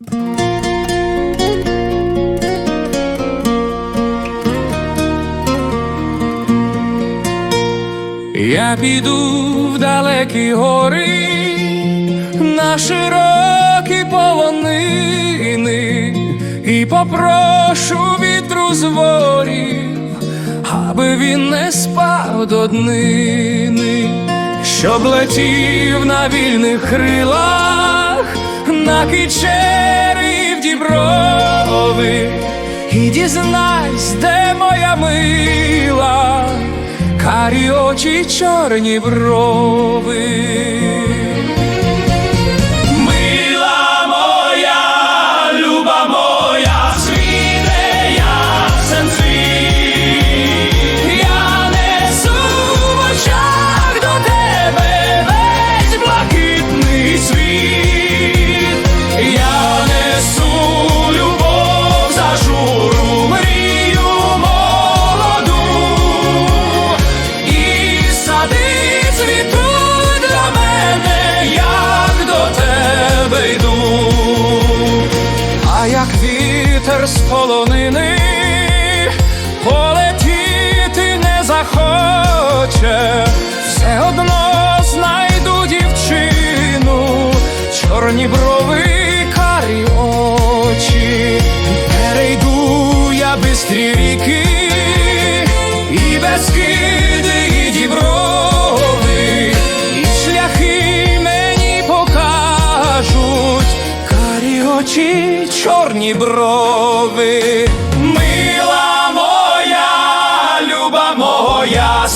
Я піду в далекі гори, на широкі полонини і попрошу вітру з ворів, аби він не спав до днини, щоб летів на вільних крилах, на кичері в діброви, і дізнайсь, де моя мила карі очі, чорні брови. Вітер з полонини. Полетіти не захоче, все одно знайду дівчину, чорні брови, карі очі, перейду я бистрі ріки і без киди і діброви, і шляхи мені покажуть. Карі очі, чорні брови, мила моя, люба моя.